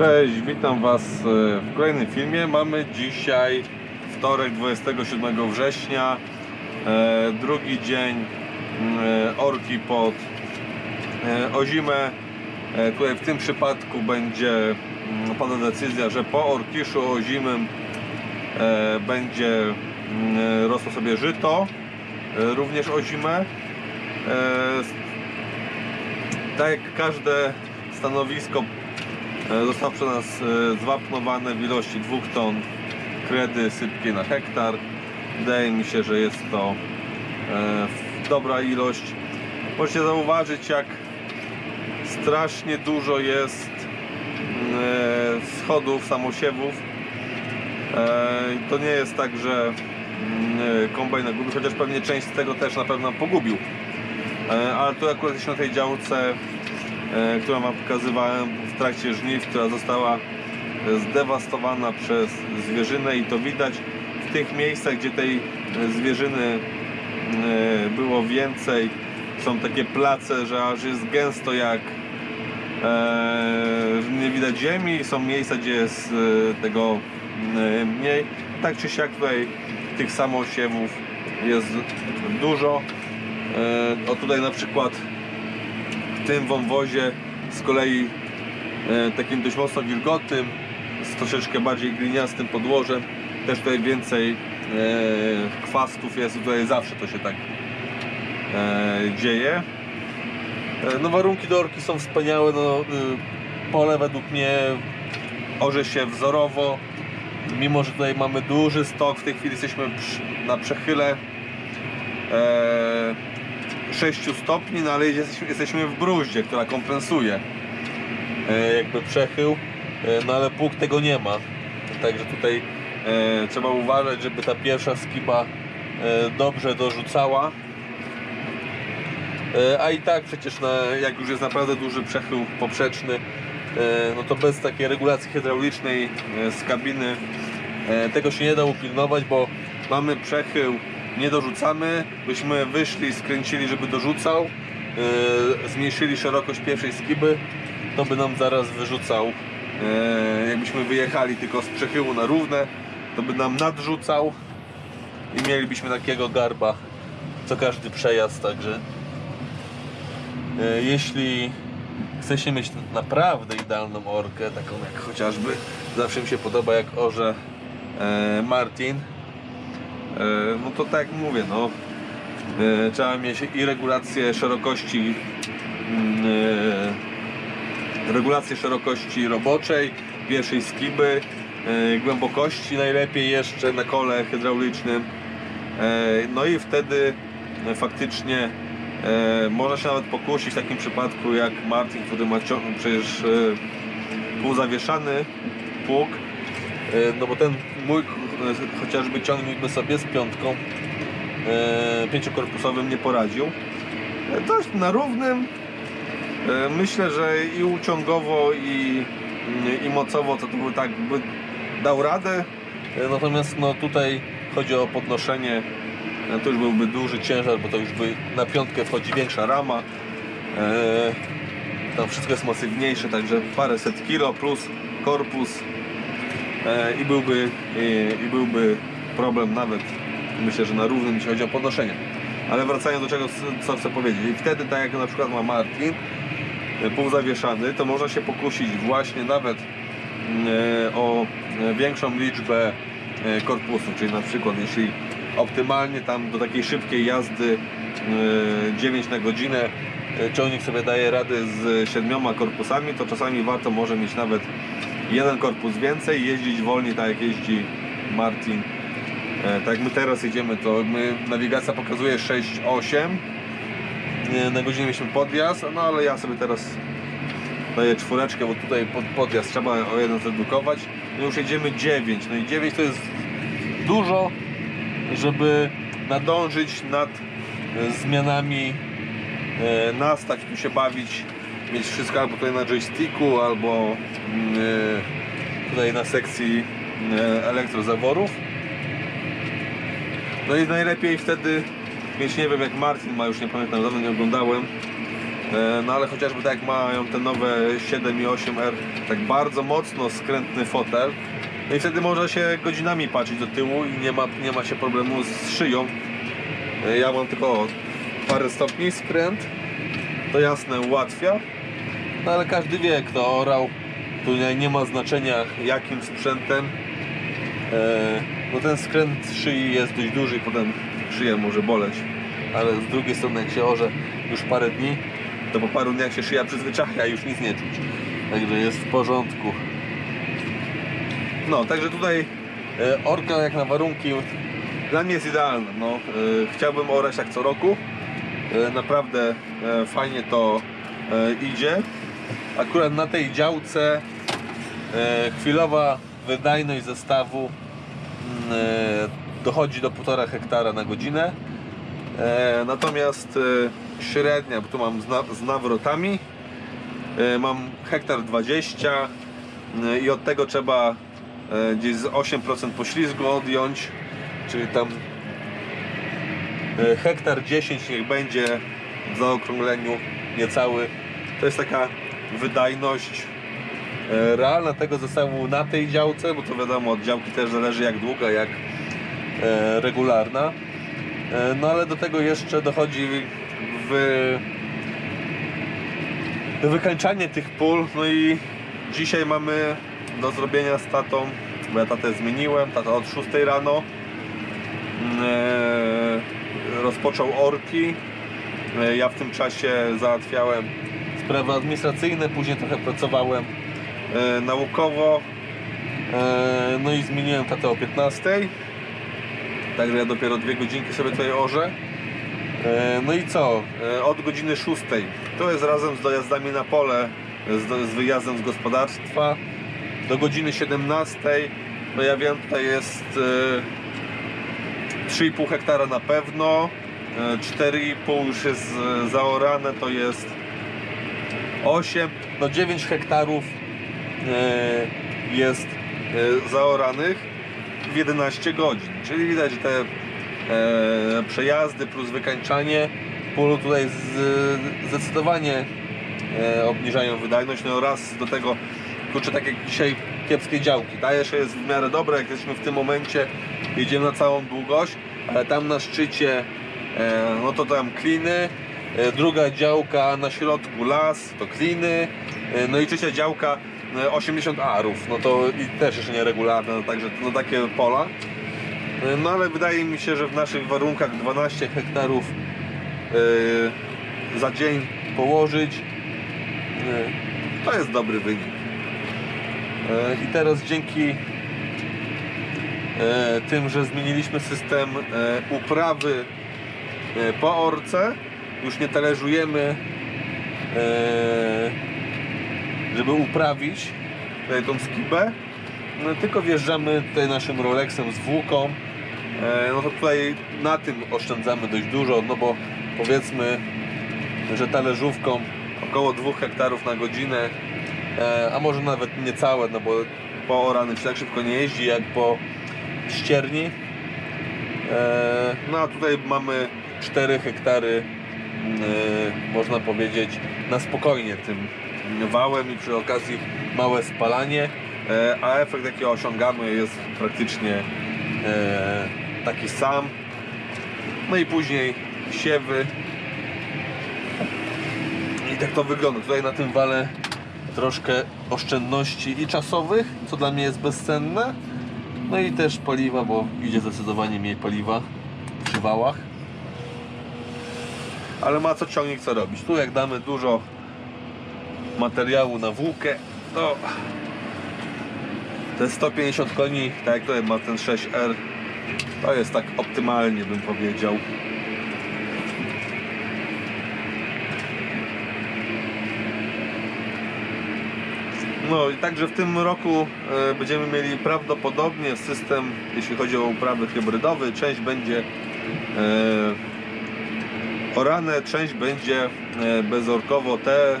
Cześć, witam Was e, w kolejnym filmie. Mamy dzisiaj wtorek 27 września, e, drugi dzień e, orki pod Ozimę. Tutaj w tym przypadku będzie mm, pada decyzja, że po Orkiszu Ozimym będzie mm, rosło sobie żyto, również Ozimę. Tak jak każde stanowisko Został przez nas e, zwapnowane w ilości 2 ton kredy sypkiej na hektar. Wydaje mi się, że jest to e, dobra ilość. Możecie zauważyć, jak strasznie dużo jest e, schodów, samosiewów. E, To nie jest tak, że mm, e, kombajn nagubił, chociaż pewnie część z tego też na pewno pogubił. E, Ale tu akurat jesteśmy na tej działce e, którą Wam pokazywałem w trakcie żniw, która została e, zdewastowana przez zwierzynę i to widać w tych miejscach, gdzie tej e, zwierzyny e, było więcej. Są takie place, że aż jest gęsto jak e, nie widać ziemi, są miejsca, gdzie jest e, tego e, mniej. Tak czy siak tutaj tych samosiewów jest dużo. E, O tutaj na przykład tym wąwozie z kolei e, takim dość mocno wilgotnym, z troszeczkę bardziej gliniastym podłożem. Też tutaj więcej e, chwastów jest, tutaj zawsze to się tak e, dzieje. E, no warunki do orki są wspaniałe, no, y, pole według mnie orze się wzorowo, mimo że tutaj mamy duży stok, w tej chwili jesteśmy przy, na przechyle e, 6 stopni, no ale jesteśmy, w bruździe, która kompensuje e, jakby przechył, e, no ale pług tego nie ma. Także tutaj e, trzeba uważać, żeby ta pierwsza skiba e, dobrze dorzucała. A i tak przecież na, jak już jest naprawdę duży przechył poprzeczny, no to bez takiej regulacji hydraulicznej z kabiny tego się nie da upilnować, bo mamy przechył, nie dorzucamy, byśmy wyszli, skręcili, żeby dorzucał, e, zmniejszyli szerokość pierwszej skiby, to by nam zaraz wyrzucał, e, jakbyśmy wyjechali tylko z przechyłu na równe, to by nam nadrzucał. I mielibyśmy takiego garba co każdy przejazd, także E, Jeśli chce się mieć naprawdę idealną orkę, taką jak chociażby zawsze mi się podoba jak orze e, Martin, no to tak jak mówię, no e, trzeba mieć i regulację szerokości mm, e, regulację szerokości roboczej, pierwszej skiby, e, głębokości najlepiej jeszcze na kole hydraulicznym. E, No i wtedy e, faktycznie e, można się nawet pokusić w takim przypadku jak Martin, który ma przecież e, półzawieszany pług, e, no bo ten mój e, chociażby ciągnik by sobie z piątką e, pięciokorpusowym nie poradził. E, Dość na równym E, Myślę, że i uciągowo, i, i mocowo to, to by tak by dał radę. E, Natomiast no, tutaj chodzi o podnoszenie. e, To już byłby duży ciężar, bo to już by na piątkę wchodzi większa rama. E, Tam wszystko jest masywniejsze, także paręset kilo plus korpus i byłby, i, i byłby problem nawet myślę, że na równym jeśli chodzi o podnoszenie. Ale wracając do czego, co chcę powiedzieć. I wtedy, tak jak na przykład ma Martin, e, półzawieszany, to można się pokusić właśnie nawet e, o e, większą liczbę e, korpusów, czyli na przykład jeśli optymalnie tam do takiej szybkiej jazdy e, 9 na godzinę e, ciągnik sobie daje radę z siedmioma korpusami, to czasami warto może mieć nawet jeden korpus więcej, jeździć wolniej, tak jak jeździ Martin. E, tak jak my teraz jedziemy, to my, nawigacja pokazuje 6-8 e, na godzinę mieliśmy podjazd, no ale ja sobie teraz daję czwóreczkę, bo tutaj pod podjazd trzeba o jeden zredukować. No już jedziemy 9, no i 9 to jest dużo, żeby nadążyć nad e, zmianami, e, nastać, tu się bawić, mieć wszystko albo tutaj na joysticku, albo mm, e, tutaj na sekcji e, elektrozaworów. No i najlepiej wtedy mieć, nie wiem jak Martin ma, już nie pamiętam, dawno nie oglądałem, E, No ale chociażby tak jak mają te nowe 7 i 8R, tak bardzo mocno skrętny fotel. No i wtedy można się godzinami patrzeć do tyłu i nie ma, nie ma się problemu z szyją. Ja mam tylko parę stopni skręt, to jasne ułatwia. No ale każdy wie kto orał, tu nie, nie ma znaczenia jakim sprzętem. E, No ten skręt szyi jest dość duży i potem szyję może boleć. Ale z drugiej strony jak się orze już parę dni, to po paru dniach się szyja przyzwyczaja i już nic nie czuć. Także jest w porządku. No, także tutaj e, orka jak na warunki dla mnie jest idealna. No, e, chciałbym orać tak co roku. E, naprawdę e, fajnie to e, idzie. Akurat na tej działce e, chwilowa wydajność zestawu mm, e, dochodzi do 1,5 hektara na godzinę. E, natomiast średnia, bo tu mam z, na, z nawrotami, mam hektar 20 e, i od tego trzeba gdzieś z 8% poślizgu odjąć, czyli tam hektar 10 niech będzie w zaokrągleniu niecały. To jest taka wydajność e, realna tego zestawu na tej działce, bo to wiadomo od działki też zależy jak długa, jak e, regularna. E, No ale do tego jeszcze dochodzi w wykańczanie tych pól. No i dzisiaj mamy do zrobienia z tatą, bo ja tatę zmieniłem, tata od 6 rano rozpoczął orki. Ja w tym czasie załatwiałem sprawy administracyjne, później trochę pracowałem e, naukowo. E, No i zmieniłem tatę o 15. Także ja dopiero dwie godzinki sobie tutaj orzę. E, No i co? E, Od godziny 6 to jest razem z dojazdami na pole, z, z wyjazdem z gospodarstwa. Do godziny 17 no ja wiem, tutaj jest e, 3,5 hektara na pewno. e, 4,5 już jest e, zaorane, to jest 8, no 9 hektarów e, jest e, zaoranych w 11 godzin. Czyli widać, te e, przejazdy plus wykańczanie pól tutaj zdecydowanie obniżają wydajność. No oraz do tego, kurczę, tak jak dzisiaj kiepskie działki. Dajesz jest w miarę dobre, jak jesteśmy w tym momencie, jedziemy na całą długość, ale tam na szczycie, no to tam kliny, druga działka na środku las, to kliny, e, no i trzecia działka e, 80 arów, no to i też jeszcze nieregularne, no także no takie pola. E, No ale wydaje mi się, że w naszych warunkach 12 hektarów e, za dzień położyć e, to jest dobry wynik. E, I teraz dzięki e, tym, że zmieniliśmy system e, uprawy e, po orce, już nie talerzujemy e, żeby uprawić tutaj tą skibę, no, tylko wjeżdżamy tutaj naszym Rolexem z włóką. E, no to tutaj na tym oszczędzamy dość dużo, no bo powiedzmy, że talerzówką około 2 hektarów na godzinę, e, a może nawet niecałe, no bo po orany się tak szybko nie jeździ jak po ścierni. No a tutaj mamy 4 hektary, można powiedzieć, na spokojnie tym wałem i przy okazji małe spalanie, e, a efekt jaki osiągamy jest praktycznie e, taki sam. No i później siewy. I tak to wygląda. Tutaj na tym wale troszkę oszczędności i czasowych, co dla mnie jest bezcenne. No i też paliwa, bo idzie zdecydowanie mniej paliwa przy wałach. Ale ma co ciągnik co robić. Tu jak damy dużo materiału na włókę, to Te 150 koni, tak jak tutaj ma ten 6R, to jest tak optymalnie bym powiedział. No i także w tym roku e, będziemy mieli prawdopodobnie system, jeśli chodzi o uprawy hybrydowy, część będzie e, orane, część będzie e, bezorkowo. Te e,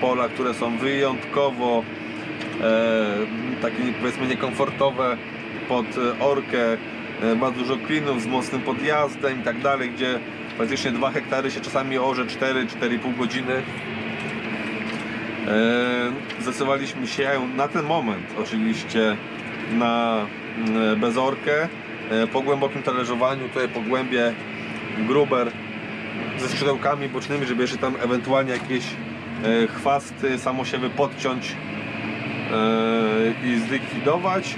pola, które są wyjątkowo e, takie powiedzmy niekomfortowe pod orkę, ma dużo klinów z mocnym podjazdem i tak dalej, gdzie praktycznie 2 hektary się czasami orze 4-4,5 godziny. Zdecydowaliśmy się na ten moment oczywiście na mm, bezorkę. Po głębokim talerzowaniu tutaj po głębie gruber ze skrzydełkami bocznymi, żeby jeszcze tam ewentualnie jakieś e, chwasty, samosiewy podciąć e, i zlikwidować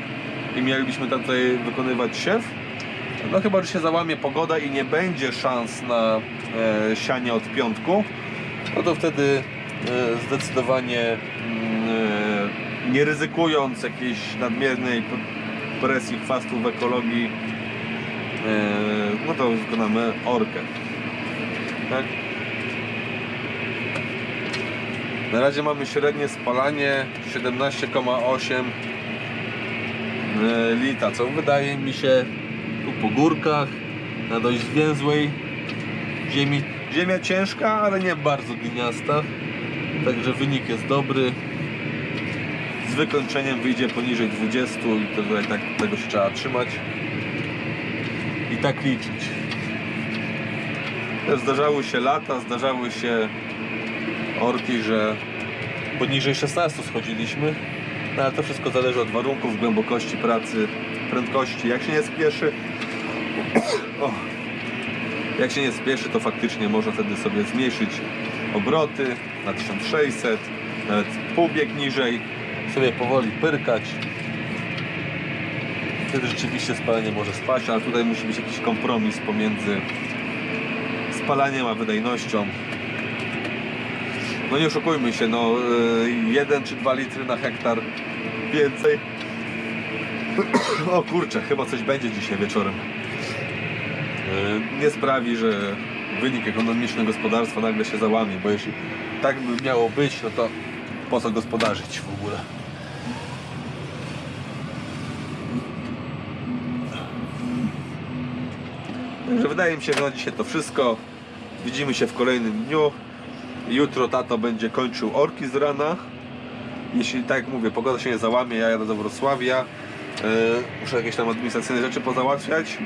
i mielibyśmy tutaj wykonywać siew. No chyba, że się załamie pogoda i nie będzie szans na e, sianie od piątku, no to wtedy zdecydowanie mm, nie ryzykując jakiejś nadmiernej presji chwastów w ekologii, no to wykonamy orkę. Tak? Na razie mamy średnie spalanie 17,8 e, lita, co wydaje mi się tu po górkach, na dość zwięzłej ziemi. Ziemia ciężka, ale nie bardzo gliniasta, także wynik jest dobry. Z wykończeniem wyjdzie poniżej 20 i to tutaj tak, tego się trzeba trzymać tak liczyć. Zdarzały się lata, zdarzały się orki, że poniżej 16 schodziliśmy, no ale to wszystko zależy od warunków, głębokości pracy, prędkości. Jak się nie spieszy, o, jak się nie spieszy, to faktycznie można wtedy sobie zmniejszyć obroty na 1600, nawet pół bieg niżej, sobie powoli pyrkać. Wtedy rzeczywiście spalanie może spaść, ale tutaj musi być jakiś kompromis pomiędzy spalaniem a wydajnością. No nie oszukujmy się, no 1 czy 2 litry na hektar więcej. O kurczę, chyba coś będzie dzisiaj wieczorem. E, Nie sprawi, że wynik ekonomiczny gospodarstwa nagle się załamie, bo jeśli tak by miało być, no to po co gospodarzyć w ogóle? Także wydaje mi się, że na dzisiaj to wszystko. Widzimy się w kolejnym dniu. Jutro tato będzie kończył orki z rana. Jeśli tak jak mówię, pogoda się nie załamie, ja jadę do Wrocławia. Yy, muszę jakieś tam administracyjne rzeczy pozałatwiać,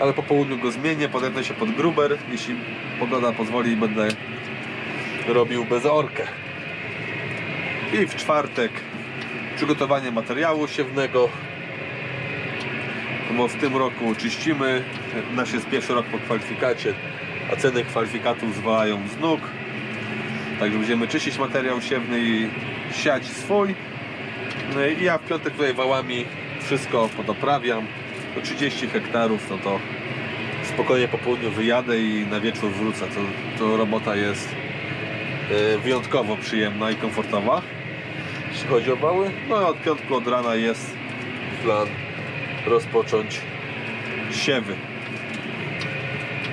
ale po południu go zmienię, podepnę się pod gruber. Jeśli pogoda pozwoli, będę robił bez orkę. I w czwartek przygotowanie materiału siewnego. Bo w tym roku czyścimy. Nasz jest pierwszy rok po kwalifikacie, a ceny kwalifikatów zwalają z nóg. Także będziemy czyścić materiał siewny i siać swój. No i ja w piątek tutaj wałami wszystko podoprawiam. Do 30 hektarów, no to spokojnie po południu wyjadę i na wieczór wrócę. To, to robota jest e, wyjątkowo przyjemna i komfortowa. Jeśli chodzi o wały, no od piątku od rana jest plan rozpocząć siewy.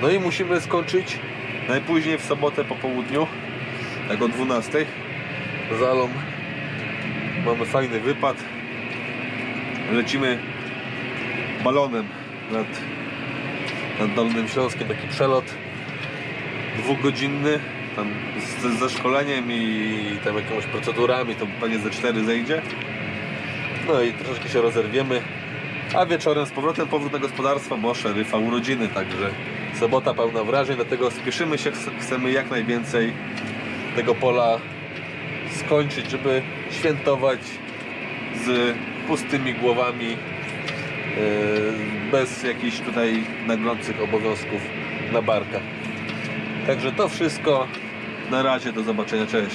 No i musimy skończyć najpóźniej w sobotę po południu, tak o 12. Zalą mamy fajny wypad. Lecimy balonem nad, nad Dolnym Śląskiem, taki przelot dwugodzinny, tam z, ze szkoleniem i tam jakimiś procedurami, to pewnie ze 4 zejdzie. No i troszeczkę się rozerwiemy, a wieczorem z powrotem powrót na gospodarstwo, bo szeryfa urodziny, także sobota pełna wrażeń, dlatego spieszymy się, ch- chcemy jak najwięcej tego pola skończyć, żeby świętować z pustymi głowami, yy, bez jakichś tutaj naglących obowiązków na barkach. Także to wszystko. Na razie, do zobaczenia, cześć.